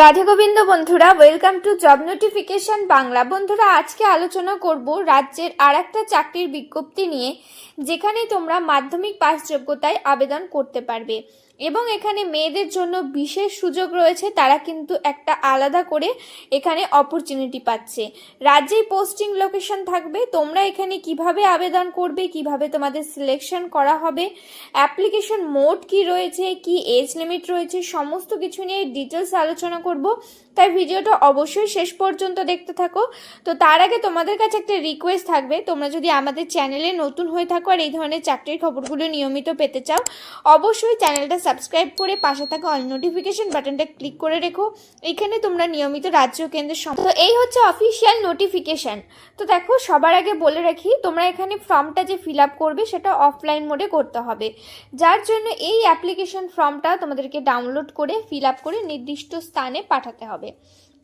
রাধে গোবিন্দ বন্ধুরা welcome to job notification Bangla. বন্ধুরা, আজকে আলোচনা করব রাজ্যের আর একটা চাকরির বিজ্ঞপ্তি নিয়ে, যেখানে তোমরা মাধ্যমিক পাস যোগ্যতায় আবেদন করতে পারবে। এবং এখানে মেয়েদের জন্য বিশেষ সুযোগ রয়েছে, তারা কিন্তু একটা আলাদা করে এখানে অপরচুনিটি পাচ্ছে। রাজ্যেই পোস্টিং লোকেশন থাকবে, তোমরা এখানে কীভাবে আবেদন করবে, কীভাবে তোমাদের সিলেকশন করা হবে অ্যাপ্লিকেশন মোড কি রয়েছে, কি এজ লিমিট রয়েছে, সমস্ত কিছু নিয়ে ডিটেলস আলোচনা করব। তাই ভিডিওটা অবশ্যই শেষ পর্যন্ত দেখতে থাকো। তো তার আগে তোমাদের কাছে একটা রিকোয়েস্ট থাকবে, তোমরা যদি আমাদের চ্যানেলে নতুন হয়ে থাকো আর এই ধরনের চাকরির খবরগুলো নিয়মিত পেতে চাও, অবশ্যই চ্যানেলটা সাবস্ক্রাইব করে পাশে থাকা অল নোটিফিকেশন বাটনটা ক্লিক করে রেখো। এখানে তোমরা নিয়মিত রাজ্য কেন্দ্রের তো এই হচ্ছে অফিসিয়াল নোটিফিকেশন তো দেখো, সবার আগে বলে রাখি, তোমরা এখানে ফর্মটা যে ফিল আপ করবে সেটা অফলাইন মোডে করতে হবে। যার জন্য এই অ্যাপ্লিকেশন ফর্মটা তোমাদেরকে ডাউনলোড করে ফিল আপ করে নির্দিষ্ট স্থানে পাঠাতে হবে।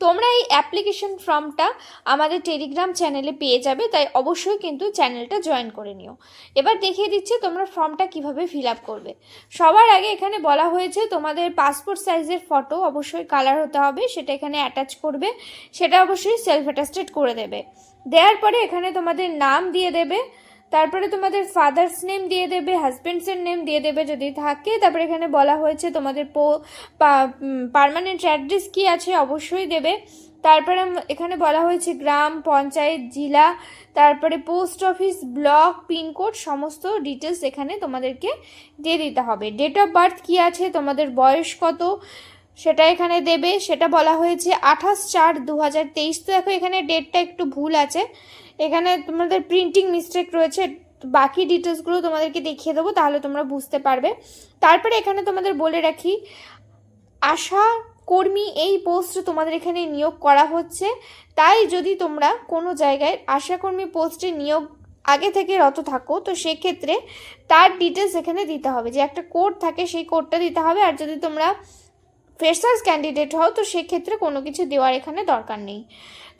তোমরা এই অ্যাপ্লিকেশন ফর্মটা আমাদের টেলিগ্রাম চ্যানেলে পেয়ে যাবে, তাই অবশ্যই কিন্তু চ্যানেলটা জয়েন করে নিও। এবার দেখিয়ে দিচ্ছি তোমরা ফর্মটা কীভাবে ফিল আপ করবে। সবার আগে এখানে বলা হয়েছে তোমাদের পাসপোর্ট সাইজের ফটো অবশ্যই কালার হতে হবে, সেটা এখানে অ্যাটাচ করবে, সেটা অবশ্যই সেলফ অ্যাটাস্টেড করে দেবে। দেওয়ার পরে এখানে তোমাদের নাম দিয়ে দেবে তারপরে তোমাদের ফাদার্স নেম দিয়ে দেবে হাজবেন্ডসের নেম দিয়ে দেবে যদি থাকে। তারপরে এখানে বলা হয়েছে তোমাদের পো পারমানেন্ট অ্যাড্রেস কি আছে অবশ্যই দেবে। তারপরে এখানে বলা হয়েছে গ্রাম, পঞ্চায়েত, জেলা, তারপরে পোস্ট অফিস ব্লক পিনকোড সমস্ত ডিটেলস এখানে তোমাদেরকে দিয়ে দিতে হবে। ডেট অফ বার্থ কি আছে, তোমাদের বয়স কত, সেটা এখানে দেবে। সেটা বলা হয়েছে আঠাশ চার দু হাজার তেইশ। তো দেখো এখানে ডেটটা একটু ভুল আছে। এখানে তোমাদের প্রিন্টিং মিস্টেক রয়েছে, বাকি ডিটেলসগুলো তোমাদেরকে দেখিয়ে দেবো, তাহলে তোমরা বুঝতে পারবে। তারপরে এখানে তোমাদের বলে রাখি, আশা কর্মী এই পোস্ট তোমাদের এখানে নিয়োগ করা হচ্ছে। তাই যদি তোমরা কোনো জায়গায় আশাকর্মী পোস্টে নিয়োগ আগে থেকে রত থাকো, তো সেক্ষেত্রে তার ডিটেলস এখানে দিতে হবে। যে একটা কোড থাকে, সেই কোডটা দিতে হবে। আর যদি তোমরা ফ্রেশার্স ক্যান্ডিডেট হও, তো সেক্ষেত্রে কোনো কিছু দেওয়ার এখানে দরকার নেই।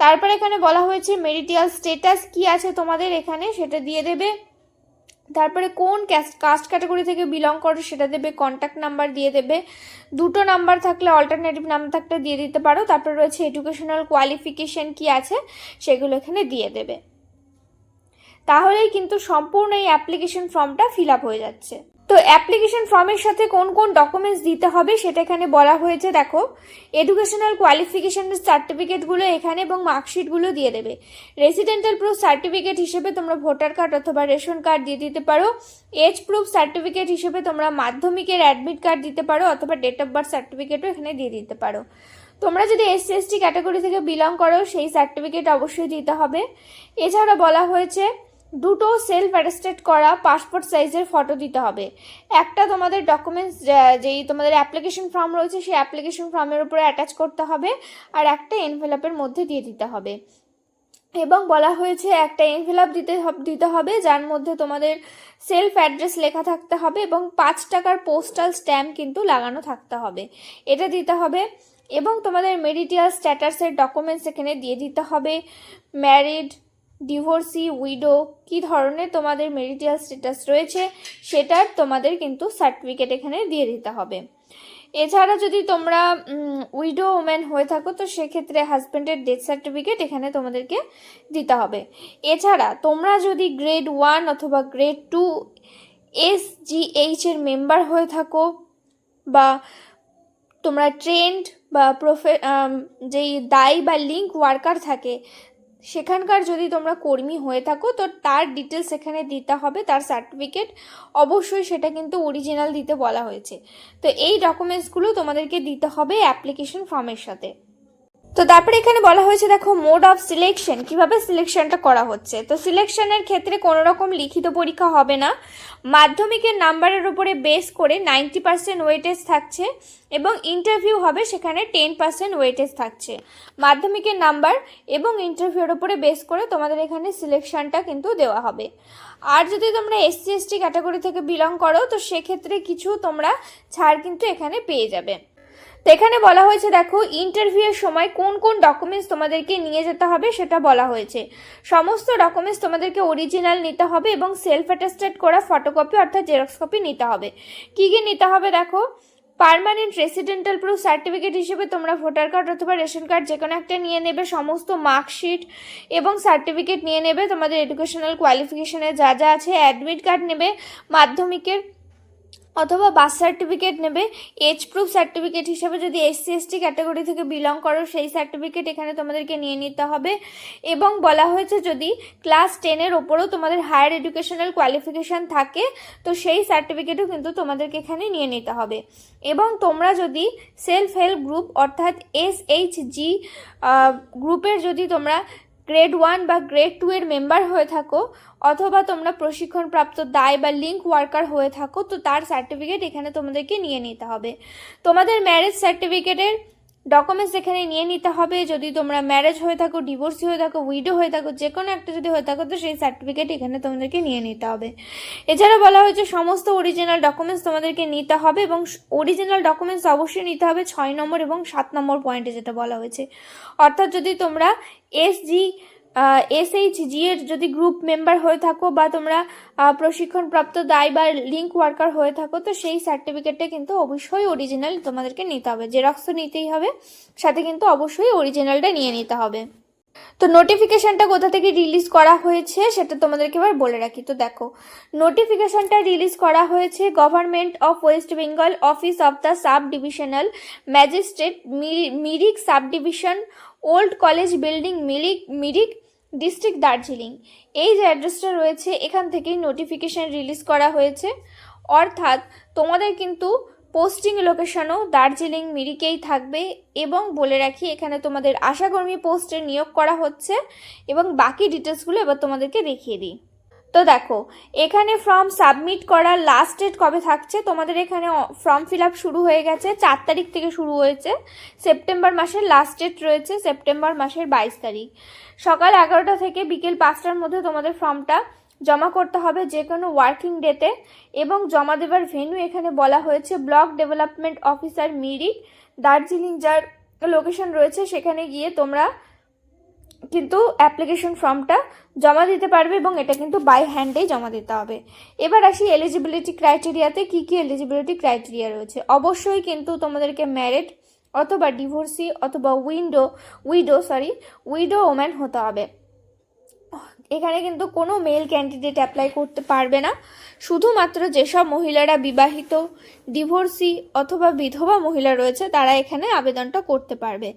তারপর এখানে বলা হয়েছে মেরিটিয়াল স্টেটাস কি আছে তোমাদের এখানে সেটা দিয়ে দেবে। তারপরে কোন কাস্ট ক্যাটাগরি থেকে বিলং করো সেটা দেবে কন্ট্যাক্ট নাম্বার দিয়ে দেবে। দুটো নাম্বার থাকলে অল্টারনেটিভ নাম্বার থাকলে দিয়ে দিতে পারো। তারপরে রয়েছে এডুকেশনাল কোয়ালিফিকেশন কি আছে সেগুলো এখানে দিয়ে দেবে। তাহলেই কিন্তু সম্পূর্ণ এই অ্যাপ্লিকেশন ফর্মটা ফিল আপ হয়ে যাচ্ছে। তো অ্যাপ্লিকেশন ফর্মের সাথে কোন কোন ডকুমেন্টস দিতে হবে সেটা এখানে বলা হয়েছে, দেখো। এডুকেশনাল কোয়ালিফিকেশনের সার্টিফিকেটগুলো এখানে এবং মার্কশিটগুলো দিয়ে দেবে। রেসিডেন্টাল প্রুফ সার্টিফিকেট হিসেবে তোমরা ভোটার কার্ড অথবা রেশন কার্ড দিয়ে দিতে পারো। এজ প্রুফ সার্টিফিকেট হিসেবে তোমরা মাধ্যমিকের অ্যাডমিট কার্ড দিতে পারো অথবা ডেট অফ বার্থ সার্টিফিকেটও এখানে দিয়ে দিতে পারো। তোমরা যদি এসসি এসটি ক্যাটাগরি থেকে বিলং করো, সেই সার্টিফিকেট অবশ্যই দিতে হবে। এছাড়া বলা হয়েছে দুটো সেলফ অ্যাটাস্টেড করা পাসপোর্ট সাইজের ফটো দিতে হবে। একটা তোমাদের ডকুমেন্টস যেই তোমাদের অ্যাপ্লিকেশন ফর্ম রয়েছে, সেই অ্যাপ্লিকেশন ফর্মের উপরে অ্যাটাচ করতে হবে আর একটা এনভেলপের মধ্যে দিয়ে দিতে হবে। এবং বলা হয়েছে একটা এনভেলপ দিতে দিতে হবে, যার মধ্যে তোমাদের সেলফ অ্যাড্রেস লেখা থাকতে হবে এবং পাঁচ টাকার পোস্টাল স্ট্যাম্প কিন্তু লাগানো থাকতে হবে। এটা দিতে হবে এবং তোমাদের মেডিটিয়াল স্ট্যাটাসের ডকুমেন্টস এখানে দিয়ে দিতে হবে। ম্যারিড ডিভোর্সি উইডো কি ধরনের তোমাদের মেরিটিয়াল স্ট্যাটাস রয়েছে সেটার তোমাদের কিন্তু সার্টিফিকেট এখানে দিয়ে দিতে হবে। এছাড়া যদি তোমরা উইডো ওম্যান হয়ে থাকো, তো সেক্ষেত্রে হাজব্যান্ডের ডেথ সার্টিফিকেট এখানে তোমাদেরকে দিতে হবে। এছাড়া তোমরা যদি গ্রেড ওয়ান অথবা গ্রেড টু এস এর মেম্বার হয়ে থাকো বা তোমরা ট্রেন্ড বা প্রফে যেই দায়ী বা লিঙ্ক ওয়ার্কার থাকে সেখানকার যদি তোমরা কর্মী হয়ে থাকো, তো তার ডিটেলস এখানে দিতে হবে, তার সার্টিফিকেট অবশ্যই সেটা কিন্তু অরিজিনাল দিতে বলা হয়েছে। তো এই ডকুমেন্টসগুলো তোমাদেরকে দিতে হবে অ্যাপ্লিকেশন ফর্মের সাথে। তো তারপরে এখানে বলা হয়েছে, দেখো মোড অফ সিলেকশন কীভাবে সিলেকশনটা করা হচ্ছে? তো সিলেকশনের ক্ষেত্রে কোনো রকম লিখিত পরীক্ষা হবে না। মাধ্যমিকের নাম্বারের উপরে বেস করে নাইনটি পার্সেন্ট ওয়েটেজ থাকছে এবং ইন্টারভিউ হবে সেখানে টেন পার্সেন্ট ওয়েটেজ থাকছে। মাধ্যমিকের নাম্বার এবং ইন্টারভিউর উপরে বেস করে তোমাদের এখানে সিলেকশনটা কিন্তু দেওয়া হবে। আর যদি তোমরা এসসি এসটি ক্যাটাগরি থেকে বিলং করো, তো সেক্ষেত্রে কিছু তোমরা ছাড় কিন্তু এখানে পেয়ে যাবে। তো এখানে বলা হয়েছে, দেখো ইন্টারভিউয়ের সময় কোন কোন ডকুমেন্টস তোমাদেরকে নিয়ে যেতে হবে সেটা বলা হয়েছে। সমস্ত ডকুমেন্টস তোমাদেরকে অরিজিনাল নিতে হবে এবং সেলফ অ্যাটেস্টেড করা ফটোকপি অর্থাৎ জেরক্স কপি নিতে হবে। কী কী নিতে হবে, দেখো? পার্মানেন্ট রেসিডেন্টাল প্রুফ সার্টিফিকেট হিসেবে তোমরা ভোটার কার্ড অথবা রেশন কার্ড যে কোনো একটা নিয়ে নেবে, সমস্ত মার্কশিট এবং সার্টিফিকেট নিয়ে নেবে। তোমাদের এডুকেশনাল কোয়ালিফিকেশনে যা যা আছে অ্যাডমিট কার্ড নেবে, মাধ্যমিকের অথবা বার্থ সার্টিফিকেট নেবে। এজ প্রুফ সার্টিফিকেট হিসেবে যদি এসসি এসটি ক্যাটাগরি থেকে বিলং করো, সেই সার্টিফিকেট এখানে তোমাদেরকে নিয়ে নিতে হবে। এবং বলা হয়েছে যদি ক্লাস টেনের ওপরেও তোমাদের হায়ার এডুকেশনাল কোয়ালিফিকেশান থাকে, তো সেই সার্টিফিকেটও কিন্তু তোমাদেরকে এখানে নিয়ে নিতে হবে। এবং তোমরা যদি সেলফ হেল্প গ্রুপ অর্থাৎ এস এইচ জি গ্রুপের যদি তোমরা গ্রেড ওয়ান বা গ্রেড টু এর মেম্বার হয়ে থাকো, অথবা তোমরা প্রশিক্ষণপ্রাপ্ত দায় বা লিঙ্ক ওয়ার্কার হয়ে থাকো, তো তার সার্টিফিকেট এখানে তোমাদেরকে নিয়ে নিতে হবে। তোমাদের ম্যারেজ সার্টিফিকেটের ডকুমেন্টস এখানে নিয়ে নিতে হবে, যদি তোমরা ম্যারেজ হয়ে থাকো ডিভোর্স হয়ে থাকো উইডো হয়ে থাকো যে কোনো একটা যদি হয়ে থাকো, তো সেই সার্টিফিকেট এখানে তোমাদেরকে নিয়ে নিতে হবে। এছাড়া বলা হয়েছে সমস্ত অরিজিনাল ডকুমেন্টস তোমাদেরকে নিতে হবে এবং অরিজিনাল ডকুমেন্টস অবশ্যই নিতে হবে ছয় নম্বর এবং সাত নম্বর পয়েন্টে যেটা বলা হয়েছে। অর্থাৎ যদি তোমরা এসজি এসএইচ জি এর যদি গ্রুপ মেম্বার হয়ে থাকো বা তোমরা প্রশিক্ষণপ্রাপ্ত দায় বা লিঙ্ক ওয়ার্কার হয়ে থাকো, তো সেই সার্টিফিকেটটা কিন্তু অবশ্যই অরিজিনাল তোমাদেরকে নিতে হবে। জেরক্স তো নিতেই হবে, সাথে কিন্তু অবশ্যই অরিজিনালটা নিয়ে নিতে হবে। তো নোটিফিকেশনটা কোথা থেকে রিলিজ করা হয়েছে সেটা তোমাদেরকে এবার বলে রাখি। তো দেখো নোটিফিকেশনটা রিলিজ করা হয়েছে government of West Bengal office of the sub divisional magistrate Mirik sub division old college building Mirik Mirik district Darjeeling. এই যে অ্যাড্রেসটা রয়েছে, এখান থেকেই নোটিফিকেশান রিলিজ করা হয়েছে। অর্থাৎ তোমাদের কিন্তু পোস্টিং লোকেশনও দার্জিলিং, মিরিকেই থাকবে এবং বলে রাখি, এখানে তোমাদের আশাকর্মী পোস্টে নিয়োগ করা হচ্ছে এবং বাকি ডিটেলসগুলো এবার তোমাদেরকে দেখিয়ে দিই। তো দেখো, এখানে ফর্ম সাবমিট করার লাস্ট ডেট কবে থাকছে? তোমাদের এখানে ফর্ম ফিল আপ শুরু হয়ে গেছে চার তারিখ থেকে শুরু হয়েছে। সেপ্টেম্বর মাসের লাস্ট ডেট রয়েছে সেপ্টেম্বর মাসের বাইশ তারিখ। সকাল এগারোটা থেকে বিকেল পাঁচটার মধ্যে তোমাদের ফর্মটা জমা করতে হবে যে কোনো ওয়ার্কিং ডেতে এবং জমা দেবার ভেন্যু এখানে বলা হয়েছে block development officer Mirik Darjeeling যার লোকেশন রয়েছে সেখানে গিয়ে তোমরা কিন্তু অ্যাপ্লিকেশন ফর্মটা জমা দিতে পারবে এবং এটা কিন্তু বাই হ্যান্ডেই জমা দিতে হবে। এবার আসি এলিজিবিলিটি ক্রাইটেরিয়াতে কি কি এলিজিবিলিটি ক্রাইটেরিয়া রয়েছে। অবশ্যই কিন্তু তোমাদেরকে ম্যারেড অথবা ডিভোর্সি অথবা window widow sorry widow woman হতে হবে। এখানে কিন্তু কোনো মেল ক্যান্ডিডেট অ্যাপ্লাই করতে পারবে না। শুধুমাত্র যেসব মহিলারা বিবাহিত ডিভোর্সি অথবা বিধবা মহিলা রয়েছে, তারা এখানে আবেদনটা করতে পারবে।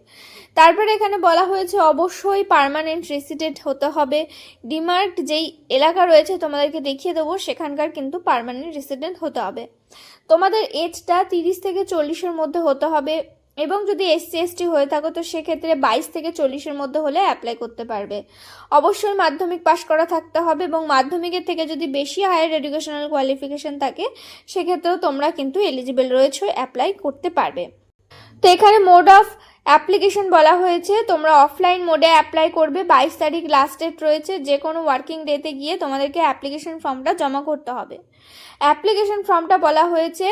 তারপরে এখানে বলা হয়েছে, অবশ্যই পার্মানেন্ট রেসিডেন্ট হতে হবে। ডিমার্ট যেই এলাকা রয়েছে, তোমাদেরকে দেখিয়ে দেবো, সেখানকার কিন্তু পার্মানেন্ট রেসিডেন্ট হতে হবে। তোমাদের এজটা তিরিশ থেকে চল্লিশের মধ্যে হতে হবে। এবং যদি এসসি এসটি হয়ে থাকো, তো সেক্ষেত্রে বাইশ থেকে চল্লিশের মধ্যে হলে অ্যাপ্লাই করতে পারবে। অবশ্যই মাধ্যমিক পাশ করা থাকতে হবে এবং মাধ্যমিকের থেকে যদি বেশি হায়ার এডুকেশনাল কোয়ালিফিকেশন থাকে, সেক্ষেত্রেও তোমরা কিন্তু এলিজিবল রয়েছে অ্যাপ্লাই করতে পারবে। তো এখানে মোড অফ অ্যাপ্লিকেশন বলা হয়েছে। তোমরা অফলাইন মোডে অ্যাপ্লাই করবে। বাইশ তারিখ লাস্ট ডেট রয়েছে। যে কোনো ওয়ার্কিং ডেতে গিয়ে তোমাদেরকে অ্যাপ্লিকেশন ফর্মটা জমা করতে হবে। অ্যাপ্লিকেশন ফর্মটা বলা হয়েছে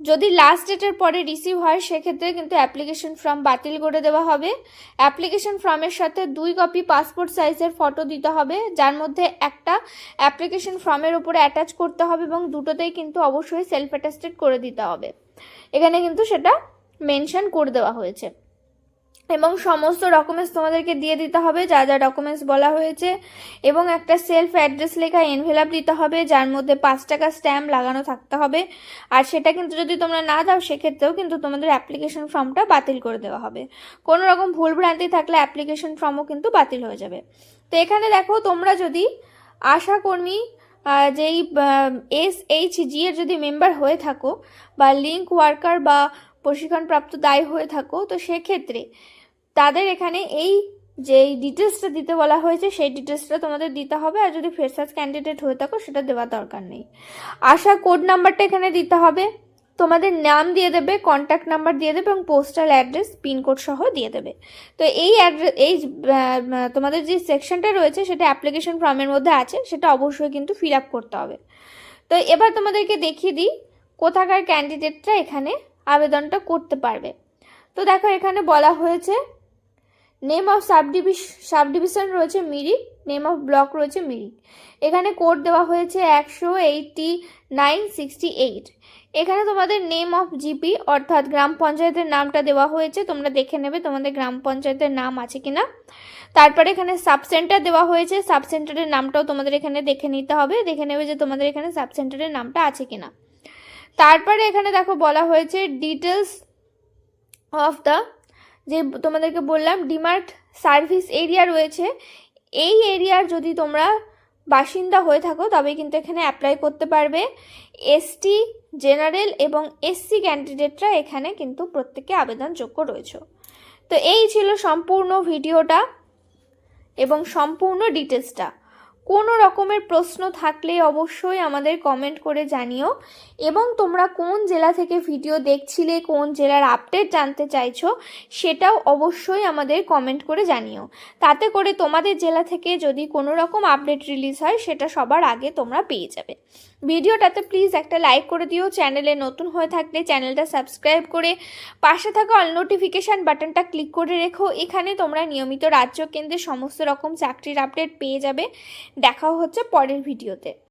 যদি লাস্ট ডেটের পরে রিসিভ হয়, সেক্ষেত্রে কিন্তু অ্যাপ্লিকেশন ফর্ম বাতিল করে দেওয়া হবে। অ্যাপ্লিকেশন ফর্মের সাথে দুই কপি পাসপোর্ট সাইজের ফটো দিতে হবে, যার মধ্যে একটা অ্যাপ্লিকেশন ফর্মের উপরে অ্যাটাচ করতে হবে এবং দুটোতেই কিন্তু অবশ্যই সেলফ অ্যাটাস্টেড করে দিতে হবে। এখানে কিন্তু সেটা মেনশন করে দেওয়া হয়েছে। এবং সমস্ত ডকুমেন্টস তোমাদেরকে দিয়ে দিতে হবে, যা যা ডকুমেন্টস বলা হয়েছে, এবং একটা সেলফ অ্যাড্রেস লেখা এনভেলাপ দিতে হবে, যার মধ্যে পাঁচ টাকা স্ট্যাম্প লাগানো থাকতে হবে। আর সেটা কিন্তু যদি তোমরা না দাও, সেক্ষেত্রেও কিন্তু তোমাদের অ্যাপ্লিকেশন ফর্মটা বাতিল করে দেওয়া হবে। কোনো রকম ভুলভ্রান্তি থাকলে অ্যাপ্লিকেশন ফর্মও কিন্তু বাতিল হয়ে যাবে। তো এখানে দেখো, তোমরা যদি আশাকর্মী যেই এস এইচ জি এর যদি মেম্বার হয়ে থাকো, বা লিঙ্ক ওয়ার্কার বা প্রশিক্ষণপ্রাপ্ত দায় হয়ে থাকো, তো সেক্ষেত্রে তাদের এখানে এই যে ডিটেলসটা দিতে বলা হয়েছে, সেই ডিটেলসটা তোমাদের দিতে হবে। আর যদি ফ্রেশার্স ক্যান্ডিডেট হয়ে থাকো, সেটা দেওয়া দরকার নেই। আশা কোড নাম্বারটা এখানে দিতে হবে। তোমাদের নাম দিয়ে দেবে কন্ট্যাক্ট নাম্বার দিয়ে দেবে এবং পোস্টাল অ্যাড্রেস পিনকোড সহ দিয়ে দেবে। তো এই অ্যাড্রেস এই তোমাদের যে সেকশনটা রয়েছে, সেটা অ্যাপ্লিকেশন ফর্মের মধ্যে আছে, সেটা অবশ্যই কিন্তু ফিল আপ করতে হবে। তো এবার তোমাদেরকে দেখিয়ে দিই, কোথাকার ক্যান্ডিডেটরা এখানে আবেদনটা করতে পারবে। তো দেখো এখানে বলা হয়েছে নেম অফ সাব ডিভিশ সাব ডিভিশন রয়েছে মিরিক নেম অফ ব্লক রয়েছে মিরিক। এখানে কোড দেওয়া হয়েছে একশো এইটটি নাইন সিক্সটি এইট। এখানে তোমাদের নেম অফ জিপি অর্থাৎ গ্রাম পঞ্চায়েতের নামটা দেওয়া হয়েছে, তোমরা দেখে নেবে তোমাদের গ্রাম পঞ্চায়েতের নাম আছে কি না তারপরে এখানে সাব সেন্টার দেওয়া হয়েছে সাব সেন্টারের নামটাও তোমাদের এখানে দেখে নিতে হবে, দেখে নেবে যে তোমাদের এখানে সাব সেন্টারের নামটা আছে কিনা। তারপরে এখানে দেখো বলা হয়েছে ডিটেলস অফ দ্য যে তোমাদেরকে বললাম ডিমার্ট সার্ভিস এরিয়া রয়েছে। এই এরিয়ার যদি তোমরা বাসিন্দা হয়ে থাকো, তবে কিন্তু এখানে অ্যাপ্লাই করতে পারবে। এসটি জেনারেল এবং এসসি ক্যান্ডিডেটরা এখানে কিন্তু প্রত্যেকে আবেদনযোগ্য রয়েছে। তো এই ছিল সম্পূর্ণ ভিডিওটা এবং সম্পূর্ণ ডিটেলসটা কোনো রকমের প্রশ্ন থাকলে অবশ্যই আমাদের কমেন্ট করে জানিও। এবং তোমরা কোন জেলা থেকে ভিডিও দেখছিলে, কোন জেলার আপডেট জানতে চাইছো, সেটাও অবশ্যই আমাদের কমেন্ট করে জানিও। তাতে করে তোমাদের জেলা থেকে যদি কোনো রকম আপডেট রিলিজ হয়, সেটা সবার আগে তোমরা পেয়ে যাবে। ভিডিওটাতে প্লিজ একটা লাইক করে দিও। চ্যানেলে নতুন হয়ে থাকলে চ্যানেলটা সাবস্ক্রাইব করে পাশে থাকা অল নোটিফিকেশান বাটনটা ক্লিক করে রেখো। এখানে তোমরা নিয়মিত রাজ্য কেন্দ্রে সমস্ত রকম চাকরির আপডেট পেয়ে যাবে। দেখাও হচ্ছে পরের ভিডিওতে